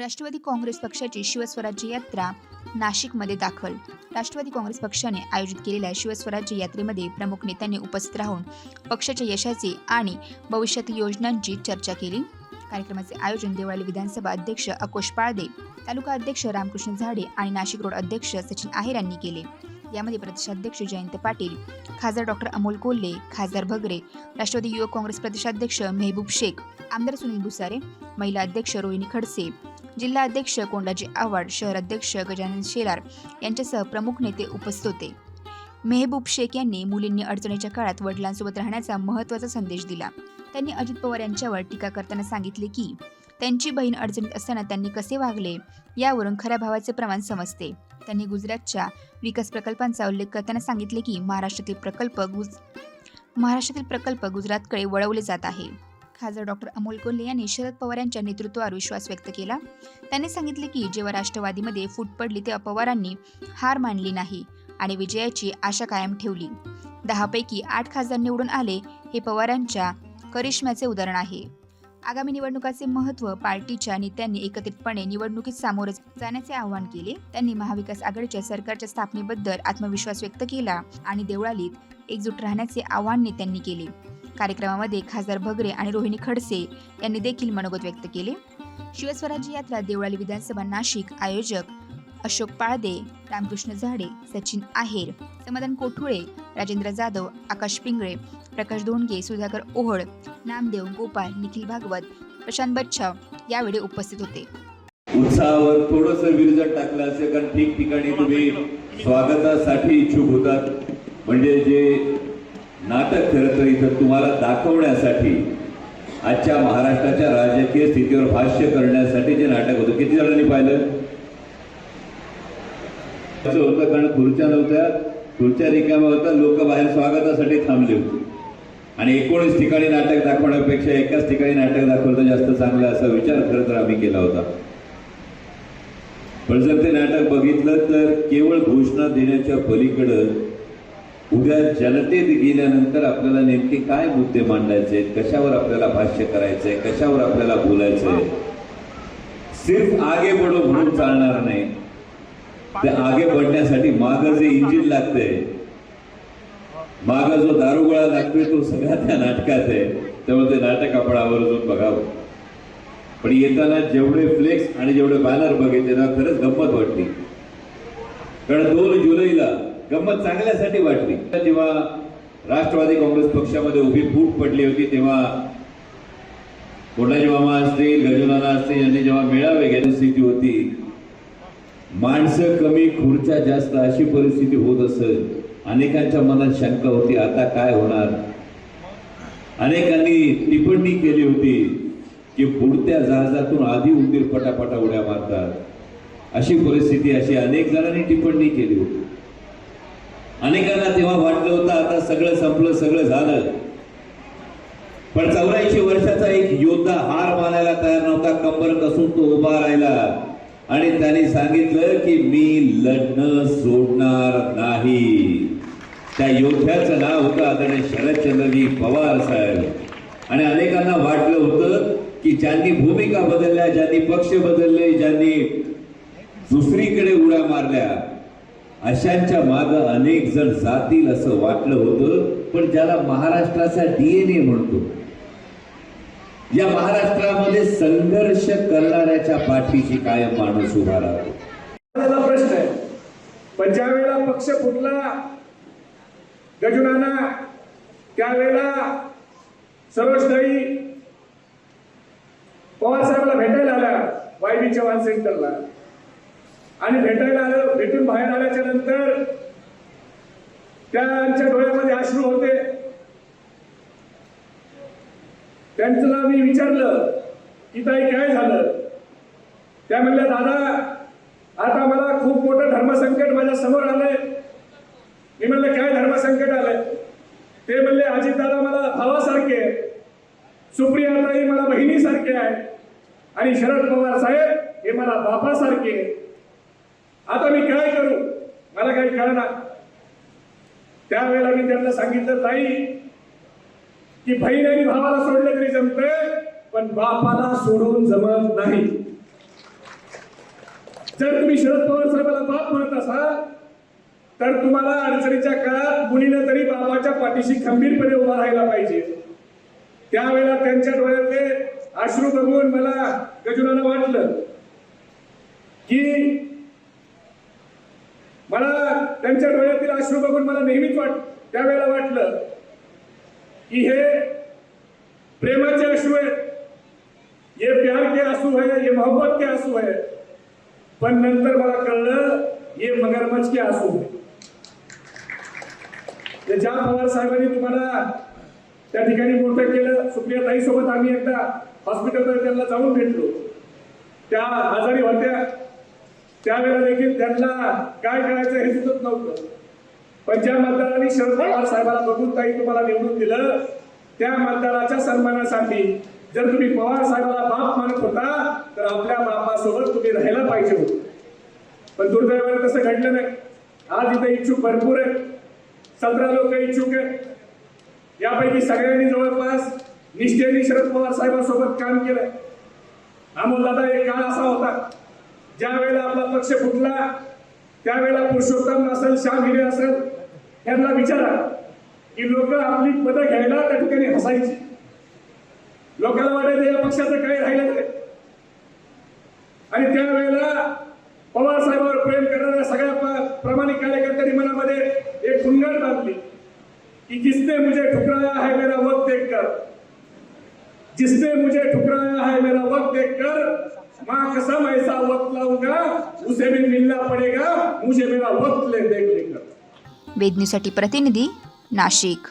राष्ट्रवादी काँग्रेस पक्षाची शिवस्वराज्य यात्रा नाशिकमध्ये दाखल. राष्ट्रवादी काँग्रेस पक्षाने आयोजित केलेल्या शिवस्वराज्य यात्रेमध्ये प्रमुख नेत्यांनी उपस्थित राहून पक्षाच्या यशाचे आणि भविष्यातील योजनांची चर्चा केली. कार्यक्रमाचे आयोजन देवळाली विधानसभा अध्यक्ष अकोश पाळदे तालुका अध्यक्ष रामकृष्ण झाडे आणि नाशिक रोड अध्यक्ष सचिन आहेर यांनी केले. यामध्ये प्रदेशाध्यक्ष जयंत पाटील खासदार डॉक्टर अमोल कोल्हे खासदार भगरे राष्ट्रवादी युवक काँग्रेस प्रदेशाध्यक्ष मेहबूब शेख आमदार सुनील भुसारे महिला अध्यक्ष रोहिणी खडसे जिल्हा अध्यक्ष कोंडाजी आव्हाड शहराध्यक्ष गजानन शेलार यांच्यासह प्रमुख नेते उपस्थित होते. मेहबूब शेख यांनी मुलींनी अडचणीच्या काळात वडिलांसोबत राहण्याचा महत्त्वाचा संदेश दिला. त्यांनी अजित पवार यांच्यावर टीका करताना सांगितले की त्यांची बहीण अडचणीत असताना त्यांनी कसे वागले यावरून खऱ्या भावाचे प्रमाण समजते त्यांनी गुजरातच्या विकास प्रकल्पांचा उल्लेख करताना सांगितले की महाराष्ट्रातील प्रकल्प गुज महाराष्ट्रातील प्रकल्प गुजरातकडे वळवले जात आहे. खासदार डॉक्टर अमोल कोल्हे यांनी शरद पवार यांच्या नेतृत्वावर विश्वास व्यक्त केला. त्यांनी सांगितले की जेव्हा राष्ट्रवादीमध्ये फूट पडली तेव्हा पवारांनी हार मानली नाही आणि विजयाची आशा कायम ठेवली. दहापैकी आठ खासदार निवडून आले हे पवारांच्या करिश्म्याचे उदाहरण आहे. आगामी निवडणुकाचे महत्त्व पार्टीच्या नेत्यांनी एकत्रितपणे निवडणुकीत सामोरे जाण्याचे आवाहन केले. त्यांनी महाविकास आघाडीच्या सरकारच्या स्थापनेबद्दल आत्मविश्वास व्यक्त केला आणि देवळालीत एकजूट राहण्याचे आवाहन नेत्यांनी केले. कार्यक्रमामध्ये खासदार भगरे आणि रोहिणी खडसे यांनी देखील मनोगत व्यक्त केले. शिवस्वराज्य यात्रा देवळाली विधानसभा नाशिक आयोजक अशोक पाळदे रामकृष्ण झाडे सचिन आहेर समाधान कोठुळे राजेंद्र जाधव आकाश पिंगळे प्रकाश धोंडगे सुधाकर ओहळ नामदेव गोपाल निखिल भागवत प्रशांत बच्छाव यावेळी उपस्थित होते. उत्साहावर थोडस विरजत टाकलं असेल कारण ठिकठिकाणी तुम्ही स्वागतासाठी इच्छुक होतात. म्हणजे जे नाटक खरं तर इथं तुम्हाला दाखवण्यासाठी. आजच्या महाराष्ट्राच्या राजकीय स्थितीवर भाष्य करण्यासाठी जे नाटक होतं किती जणांनी पाहिलं? असं होतं कारण खुर्च्या नव्हत्या खुर्च्या रिकाम्या होत्या लोक बाहेर स्वागतासाठी थांबले होते. आणि एकोणीस ठिकाणी नाटक दाखवण्यापेक्षा एकाच ठिकाणी नाटक दाखवलं जास्त चांगलं असा विचार खरं तर आम्ही केला होता. पण जर ते नाटक बघितलं तर केवळ घोषणा देण्याच्या पलीकडं उद्या जनतेत गेल्यानंतर आपल्याला नेमके काय मुद्दे मांडायचे कशावर आपल्याला भाष्य करायचंय? कशावर आपल्याला बोलायचंय? सिर्फ आगे बडो म्हणून चालणार नाही. ते आगे बढण्यासाठी माग जे इंजिन लागतंय माग जो दारुगोळा लागतोय तो सगळ्या त्या नाटकात आहे. त्यामुळे ते नाटक आपण आवर्जून बघावं. पण येताना जेवढे फ्लेक्स आणि जेवढे बॅनर बघितले ना खरंच गंमत वाटली. कारण दोन जुलैला गंमत चांगल्यासाठी वाटली. जेव्हा राष्ट्रवादी काँग्रेस पक्षामध्ये उभी फूट पडली होती तेव्हा कोंडाजी मामा असतील गजुनाना असतील यांनी जेव्हा मेळावे घ्यायची स्थिती होती माणसं कमी खुर्च्या जास्त अशी परिस्थिती होत असत अनेकांच्या मनात शंका होती आता काय होणार? अनेकांनी टिप्पणी केली होती की बुडत्या जहाजातून आधी उंदीर पटापटा उड्या मारतात. अशी परिस्थिती अशी अनेक जणांनी टिप्पणी केली होती. अनेकांना तेव्हा वाटलं होतं आता सगळं संपलं सगळं झालं. पण चौऱ्याऐंशी वर्षाचा एक योद्धा हार मानायला तयार नव्हता कंबर कसून तो उभा राहिला. आणि त्याने सांगितलं की मी लढणं सोडणार नाही. त्या योद्ध्याचं नाव होतं आदरणीय शरदचंद्रजी पवार साहेब. आणि अनेकांना वाटलं होतं की ज्यांनी भूमिका बदलल्या ज्यांनी पक्ष बदलले ज्यांनी अशांच्या माग अनेक जण जातील असं वाटलं होतं पण ज्याला महाराष्ट्राचा डीएनए म्हणतो या महाराष्ट्रामध्ये संघर्ष करणाऱ्याच्या पाठीशी कायम माणूस उभा राहतो. प्रश्न आहे पण ज्या वेळेला पक्ष फुटला गजुनाना त्यावेळेला सरोजताई पवार साहेबला भेटायला आला वायबी चव्हाण सेंटरला. आणि भेटायला आलं भेटून बाहेर आल्याच्यानंतर त्यांच्या डोळ्यामध्ये अश्रू होते. त्यांचं मी विचारलं की ताई काय झालं? त्या म्हणल्या दादा आता मला खूप मोठं धर्मसंकट माझ्यासमोर आलंय. मी म्हणलं काय धर्मसंकट आलंय? ते म्हणले अजित दादा मला भावासारखे सुप्रिया सुप्रियाताई मला बहिणीसारखे आहे. आणि शरद पवार साहेब हे मला बापासारखे आता मी काय करू. मला काही कळणार. त्यावेळेला मी त्यांना सांगितलं ताई की बहीण आणि भावाला सोडलं तरी जमतंय पण बापाला सोडून जमत नाही. जर तुम्ही शरद पवार साहेबाला बाप म्हणत असाल तर तुम्हाला अडचणीच्या काळात मुलीनं तरी बाबाच्या पाठीशी खंबीरपणे उभा राहायला पाहिजे. त्यावेळेला त्यांच्या डोळ्यातले अश्रू बघून मला गजुनानं वाटलं की मला त्यांच्या डोळ्यातील अश्रू बघून मला नेहमीच वाट त्यावेळेला वाटलं की हे प्रेमाचे अश्रू आहेत. ये प्यार के आंसू है ये मोहब्बत के आंसू है पण नंतर मला कळलं ये मगरमच्छ के आंसू आहे ज्या पवार साहेबांनी तुम्हाला त्या ठिकाणी मोठं केलं सुप्रिया ताई सोबत आम्ही एकदा हॉस्पिटलमध्ये त्यांना जाऊन भेटलो. त्या आजारी होत्या. त्यावेळेला देखील त्यांना काय करायचं हे सुचत नव्हतं. पण ज्या मतदारांनी शरद पवार साहेबाला बघून काही तुम्हाला निवडून दिलं त्या मतदाराच्या सन्मानासाठी जर तुम्ही पवार साहेबाला बाप मानत होता तर आपल्या बापासोबत तुम्ही राहायला पाहिजे होत. पण दुर्दैवाने तसं घडलं नाही. आज इथे इच्छुक भरपूर आहेत. सतरा लोक इच्छुक आहेत. यापैकी सगळ्यांनी जवळपास निष्ठेने शरद पवार साहेबांसोबत काम केलंय. अमोल दादा एक काळ असा होता. ज्या वेळेला आपला पक्ष फुटला त्यावेळेला पुरुषोत्तम असेल श्याम हिरे असेल यांना विचारा की लोक आपली पदं घ्यायला त्या ठिकाणी हसायची. लोकांना वाटायचं या पक्षाचं काही राहिलं नाही आणि त्यावेळेला पवार साहेबांवर प्रेम करणाऱ्या सगळ्या प- प्रामाणिक कार्यकर्त्यांनी मनामध्ये एक खुणगाट बांधली कि जिसने मुझे ठुकराया है मेरा वक्त देखकर जिसने मुझे ठुकराया है मेरा वक्त देखकर माँ कसम ऐसा वक्त लाऊंगा उसे भी मिलना पड़ेगा मुझे मेरा वक्त ले देख लेकर। वेदनीसाठी प्रतिनिधी नाशिक।